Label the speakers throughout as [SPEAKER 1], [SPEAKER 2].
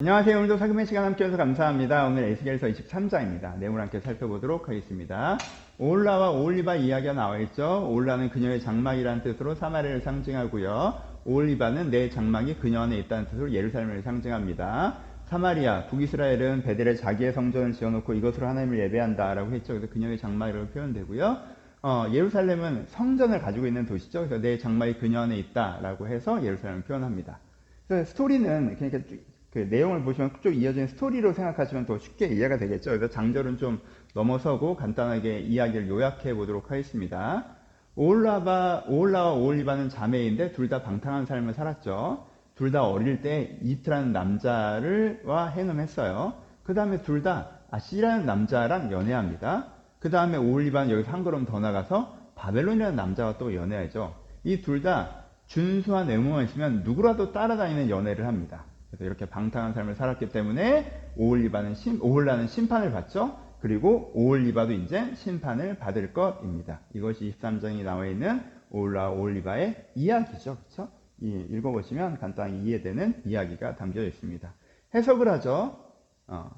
[SPEAKER 1] 안녕하세요. 오늘도 사금의 시간 함께 해주셔서 감사합니다. 오늘 에스겔서 23장입니다. 내용을 함께 살펴보도록 하겠습니다. 오올라와 오올리바 이야기가 나와 있죠. 오올라는 그녀의 장막이라는 뜻으로 사마리아를 상징하고요. 오올리바는 내 장막이 그녀 안에 있다는 뜻으로 예루살렘을 상징합니다. 사마리아, 북이스라엘은 베델에 자기의 성전을 지어놓고 이것으로 하나님을 예배한다라고 했죠. 그래서 그녀의 장막이라고 표현되고요. 어, 예루살렘은 성전을 가지고 있는 도시죠. 그래서 내 장막이 그녀 안에 있다라고 해서 예루살렘을 표현합니다. 그래서 스토리는 그러니까 쭉- 그 내용을 보시면 쭉 이어지는 스토리로 생각하시면 더 쉽게 이해가 되겠죠. 그래서 장절은 좀 넘어서고 간단하게 이야기를 요약해 보도록 하겠습니다. 오올라바, 오올라와 오올리바는 자매인데 둘 다 방탕한 삶을 살았죠. 둘 다 어릴 때 이트라는 남자를와 해놈했어요. 그 다음에 둘 다 아시라는 남자랑 연애합니다. 그 다음에 오올리바는 여기서 한 걸음 더 나가서 바벨론이라는 남자와 또 연애하죠. 이 둘 다 준수한 외모만 있으면 누구라도 따라다니는 연애를 합니다. 그래서 이렇게 방탕한 삶을 살았기 때문에 오올리바는 심, 오올라는 심판을 받죠. 그리고 오올리바도 이제 심판을 받을 것입니다. 이것이 23장에 나와 있는 오올라 오올리바의 이야기죠. 그렇죠? 읽어보시면 간단히 이해되는 이야기가 담겨 있습니다. 해석을 하죠. 어,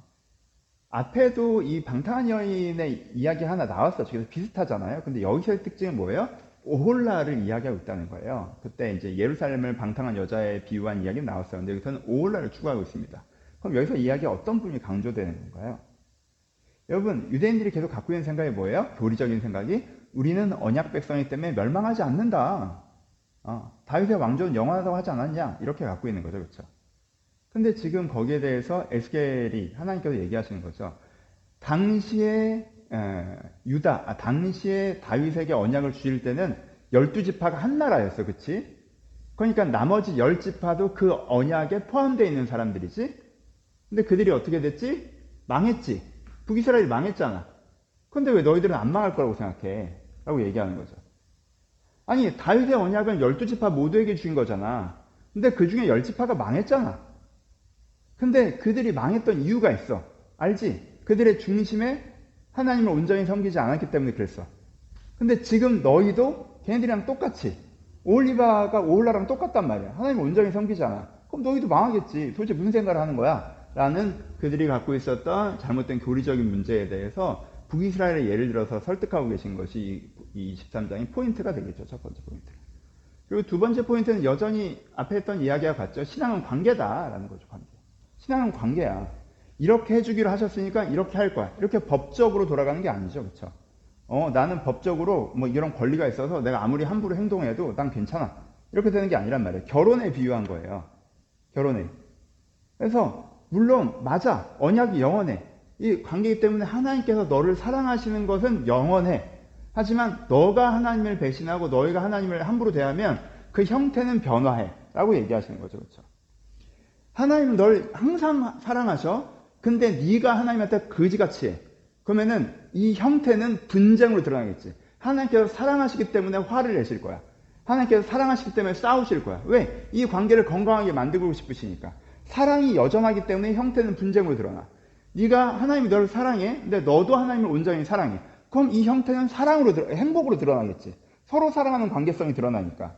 [SPEAKER 1] 앞에도 이 방탕한 여인의 이야기 하나 나왔었죠. 그래서 비슷하잖아요. 근데 여기서의 특징은 뭐예요? 오홀라를 이야기하고 있다는 거예요. 그때 이제 예루살렘을 방탕한 여자에 비유한 이야기가 나왔어요. 근데 여기서는 오홀라를 추구하고 있습니다. 그럼 여기서 이야기 어떤 부분이 강조되는 건가요? 여러분, 유대인들이 계속 갖고 있는 생각이 뭐예요? 교리적인 생각이 우리는 언약 백성이기 때문에 멸망하지 않는다. 어, 다윗의 왕조는 영원하다고 하지 않았냐? 이렇게 갖고 있는 거죠. 그렇죠? 근데 지금 거기에 대해서 에스겔이 하나님께서 얘기하시는 거죠. 당시에 에, 유다, 아, 당시에 다윗에게 언약을 주실 때는 열두 지파가 한 나라였어, 그치? 그러니까 나머지 열 지파도 그 언약에 포함되어 있는 사람들이지. 근데 그들이 어떻게 됐지? 망했지. 북이스라엘이 망했잖아. 근데 왜 너희들은 안 망할 거라고 생각해? 라고 얘기하는 거죠. 아니, 다윗의 언약은 열두 지파 모두에게 주신 거잖아. 근데 그 중에 열 지파가 망했잖아. 근데 그들이 망했던 이유가 있어. 알지? 그들의 중심에 하나님을 온전히 섬기지 않았기 때문에 그랬어. 근데 지금 너희도 걔네들이랑 똑같이 오올리바가 오올라랑 똑같단 말이야. 하나님을 온전히 섬기지 않아. 그럼 너희도 망하겠지. 도대체 무슨 생각을 하는 거야? 라는 그들이 갖고 있었던 잘못된 교리적인 문제에 대해서 북이스라엘의 예를 들어서 설득하고 계신 것이 이 23장의 포인트가 되겠죠. 첫 번째 포인트. 그리고 두 번째 포인트는 여전히 앞에 했던 이야기와 같죠. 신앙은 관계다라는 거죠. 관계. 신앙은 관계야. 이렇게 해주기로 하셨으니까 이렇게 할 거야. 이렇게 법적으로 돌아가는 게 아니죠. 그쵸? 어, 나는 법적으로 뭐 이런 권리가 있어서 내가 아무리 함부로 행동해도 난 괜찮아. 이렇게 되는 게 아니란 말이에요. 결혼에 비유한 거예요. 결혼에. 그래서, 물론, 맞아. 언약이 영원해. 이 관계이기 때문에 하나님께서 너를 사랑하시는 것은 영원해. 하지만 너가 하나님을 배신하고 너희가 하나님을 함부로 대하면 그 형태는 변화해. 라고 얘기하시는 거죠. 그렇죠? 하나님은 널 항상 사랑하셔. 근데 네가 하나님한테 거지같이 해. 그러면은 이 형태는 분쟁으로 드러나겠지. 하나님께서 사랑하시기 때문에 화를 내실 거야. 하나님께서 사랑하시기 때문에 싸우실 거야. 왜? 이 관계를 건강하게 만들고 싶으시니까. 사랑이 여전하기 때문에 형태는 분쟁으로 드러나. 네가 하나님이 너를 사랑해. 근데 너도 하나님을 온전히 사랑해. 그럼 이 형태는 사랑으로 드러, 행복으로 드러나겠지. 서로 사랑하는 관계성이 드러나니까.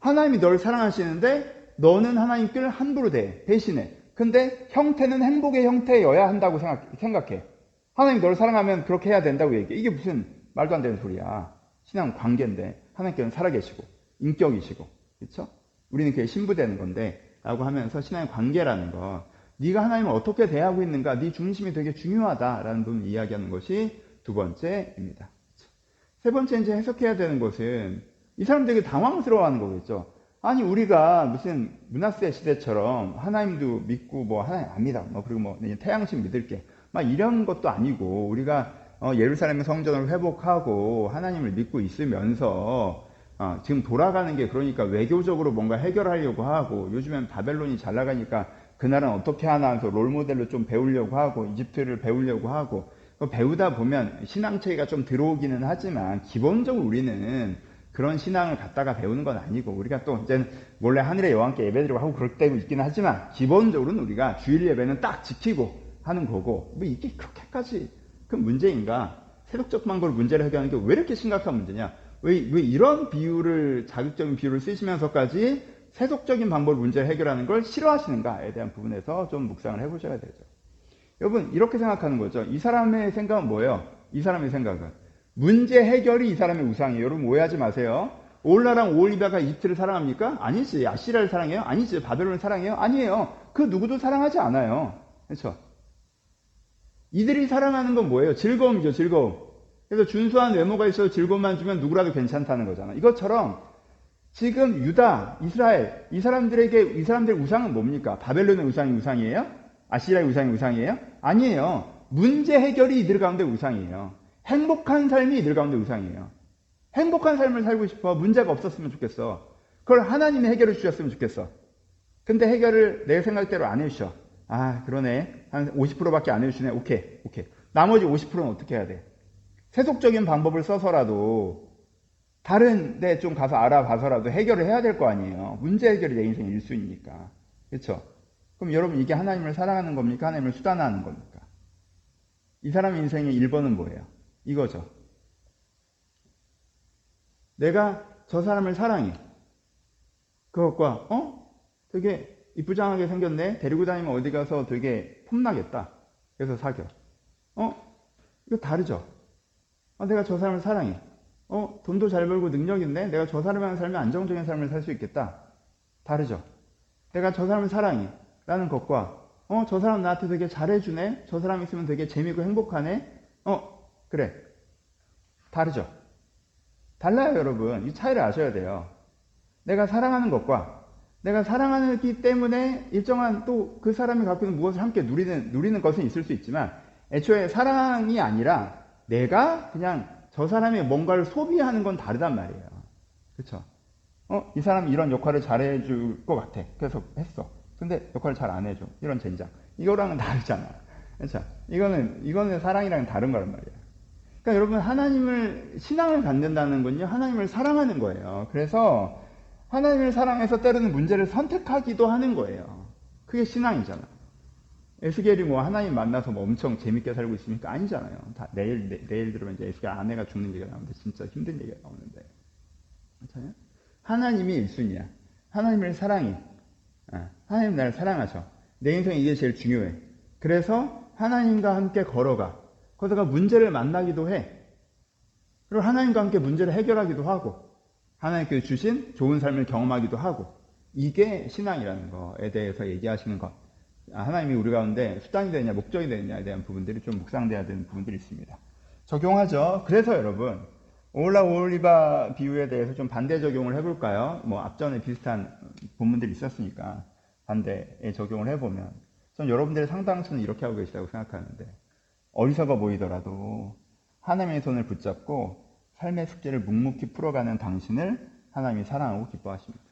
[SPEAKER 1] 하나님이 너를 사랑하시는데 너는 하나님께 함부로 대, 배신해. 근데 형태는 행복의 형태여야 한다고 생각, 생각 해. 하나님이 너를 사랑하면 그렇게 해야 된다고 얘기해. 이게 무슨 말도 안 되는 소리야. 신앙 관계인데 하나님께는 살아계시고 인격이시고 그렇죠? 우리는 그게 신부되는 건데 라고 하면서 신앙의 관계라는 거 네가 하나님을 어떻게 대하고 있는가 네 중심이 되게 중요하다라는 부분 이야기하는 것이 두 번째입니다. 세 번째 이제 해석해야 되는 것은 이 사람들이 당황스러워하는 거겠죠. 아니 우리가 무슨 문하세 시대처럼 하나님도 믿고 뭐 하나님 압니다. 뭐 그리고 뭐 태양신 믿을게. 막 이런 것도 아니고 우리가 어, 예루살렘의 성전을 회복하고 하나님을 믿고 있으면서 어, 지금 돌아가는 게 그러니까 외교적으로 뭔가 해결하려고 하고 요즘엔 바벨론이 잘 나가니까 그 나라는 어떻게 하나 해서 롤모델로 좀 배우려고 하고 이집트를 배우려고 하고 배우다 보면 신앙 체계가 좀 들어오기는 하지만 기본적으로 우리는 그런 신앙을 갖다가 배우는 건 아니고 우리가 또 이제 몰래 하늘의 여왕께 예배드리고 하고 그럴 때도 있기는 하지만 기본적으로는 우리가 주일 예배는 딱 지키고 하는 거고 뭐 이게 그렇게까지 큰 문제인가 세속적 방법으로 문제를 해결하는 게 왜 이렇게 심각한 문제냐 왜, 왜 이런 비유를 자극적인 비유를 쓰시면서까지 세속적인 방법으로 문제를 해결하는 걸 싫어하시는가에 대한 부분에서 좀 묵상을 해보셔야 되죠. 여러분, 이렇게 생각하는 거죠. 이 사람의 생각은 뭐예요? 이 사람의 생각은. 문제 해결이 이 사람의 우상이에요. 여러분, 오해하지 마세요. 올라랑 오올리바가 이집트를 사랑합니까? 아니지. 아시라를 사랑해요? 아니지. 바벨론을 사랑해요? 아니에요. 그 누구도 사랑하지 않아요. 그렇죠? 이들이 사랑하는 건 뭐예요? 즐거움이죠, 즐거움. 그래서 준수한 외모가 있어도 즐거움만 주면 누구라도 괜찮다는 거잖아. 이것처럼 지금 유다, 이스라엘, 이 사람들에게, 이 사람들의 우상은 뭡니까? 바벨론의 우상이 우상이에요? 아시라의 우상이 우상이에요? 아니에요. 문제 해결이 이들 가운데 우상이에요. 행복한 삶이 이들 가운데 우상이에요. 행복한 삶을 살고 싶어. 문제가 없었으면 좋겠어. 그걸 하나님이 해결해 주셨으면 좋겠어. 근데 해결을 내 생각대로 안 해주셔. 아, 그러네. 한 50%밖에 안 해주시네. 오케이, 오케이. 나머지 50%는 어떻게 해야 돼? 세속적인 방법을 써서라도 다른 데 좀 가서 알아봐서라도 해결을 해야 될 거 아니에요. 문제 해결이 내 인생 의 1순위니까. 그렇죠? 그럼 여러분 이게 하나님을 사랑하는 겁니까? 하나님을 수단화하는 겁니까? 이 사람의 인생의 1번은 뭐예요? 이거죠. 내가 저 사람을 사랑해. 그것과 어? 되게 이쁘장하게 생겼네. 데리고 다니면 어디 가서 되게 폼나겠다. 그래서 사겨. 어? 이거 다르죠? 어, 내가 저 사람을 사랑해. 어, 돈도 잘 벌고 능력 있네. 내가 저 사람이랑 살면 안정적인 삶을 살 수 있겠다. 다르죠? 내가 저 사람을 사랑해. 라는 것과, 어, 저 사람 나한테 되게 잘해주네. 저 사람 있으면 되게 재미있고 행복하네. 어, 그래. 다르죠? 달라요, 여러분. 이 차이를 아셔야 돼요. 내가 사랑하는 것과 내가 사랑하기 때문에 일정한 또 그 사람이 갖고 있는 무엇을 함께 누리는, 누리는 것은 있을 수 있지만 애초에 사랑이 아니라 내가 그냥 저 사람이 뭔가를 소비하는 건 다르단 말이에요. 그쵸? 어, 이 사람이 이런 역할을 잘해줄 것 같아. 그래서 했어. 근데 역할을 잘 안 해줘. 이런 젠장. 이거랑은 다르잖아. 그쵸? 이거는, 이거는 사랑이랑 다른 거란 말이에요. 그러니까 여러분, 하나님을, 신앙을 갖는다는 건요, 하나님을 사랑하는 거예요. 그래서 하나님을 사랑해서 때로는 문제를 선택하기도 하는 거예요. 그게 신앙이잖아. 에스겔이 뭐 하나님 만나서 뭐 엄청 재밌게 살고 있습니까? 아니잖아요. 다 내일, 내, 내일 들으면 이제 에스겔 아내가 죽는 얘기가 나오는데 진짜 힘든 얘기가 나오는데. 괜찮아요? 하나님이 1순위야. 하나님을 사랑해. 아, 하나님 나를 사랑하셔. 내 인생에 이게 제일 중요해. 그래서 하나님과 함께 걸어가. 거기다가 문제를 만나기도 해. 그리고 하나님과 함께 문제를 해결하기도 하고. 하나님께서 주신 좋은 삶을 경험하기도 하고. 이게 신앙이라는 거에 대해서 얘기하시는 것. 하나님이 우리 가운데 수단이 되느냐, 목적이 되느냐에 대한 부분들이 좀 묵상돼야 되는 부분들이 있습니다. 적용하죠. 그래서 여러분, 오올라 오올리바 비유에 대해서 좀 반대 적용을 해볼까요? 뭐 앞전에 비슷한 본문들이 있었으니까 반대에 적용을 해보면 전 여러분들의 상당수는 이렇게 하고 계시다고 생각하는데 어리석어 보이더라도 하나님의 손을 붙잡고 삶의 숙제를 묵묵히 풀어가는 당신을 하나님이 사랑하고 기뻐하십니다.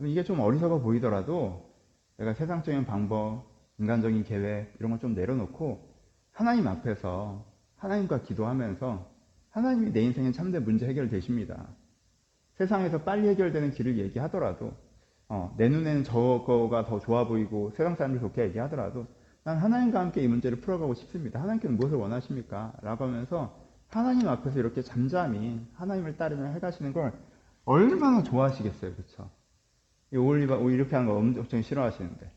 [SPEAKER 1] 이게 좀 어리석어 보이더라도 내가 세상적인 방법, 인간적인 계획 이런 걸 좀 내려놓고 하나님 앞에서 하나님과 기도하면서 하나님이 내 인생의 참된 문제 해결되십니다. 세상에서 빨리 해결되는 길을 얘기하더라도 어, 내 눈에는 저거가 더 좋아 보이고 세상 사람들이 좋게 얘기하더라도 난 하나님과 함께 이 문제를 풀어가고 싶습니다. 하나님께는 무엇을 원하십니까? 라고 하면서 하나님 앞에서 이렇게 잠잠히 하나님을 따르며 해가시는 걸 얼마나 좋아하시겠어요. 그렇죠? 이 올리바 이렇게 하는 거 엄청 싫어하시는데.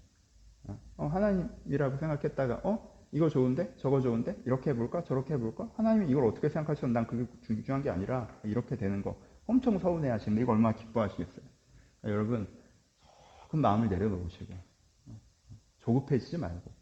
[SPEAKER 1] 어, 하나님이라고 생각했다가 어? 이거 좋은데? 저거 좋은데? 이렇게 해볼까? 저렇게 해볼까? 하나님이 이걸 어떻게 생각하시면 난 그게 중요한 게 아니라 이렇게 되는 거. 엄청 서운해 하시는데 이거 얼마나 기뻐하시겠어요? 그러니까 여러분 조금 마음을 내려놓으시고 조급해지지 말고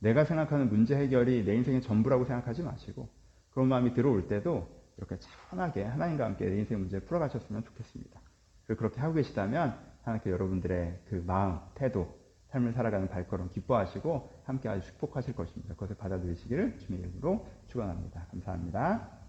[SPEAKER 1] 내가 생각하는 문제 해결이 내 인생의 전부라고 생각하지 마시고 그런 마음이 들어올 때도 이렇게 차분하게 하나님과 함께 내 인생의 문제를 풀어가셨으면 좋겠습니다 그렇게 하고 계시다면 하나님께 여러분들의 그 마음, 태도, 삶을 살아가는 발걸음 기뻐하시고 함께 아주 축복하실 것입니다. 그것을 받아들이시기를 주님의 이름으로 축원합니다. 감사합니다.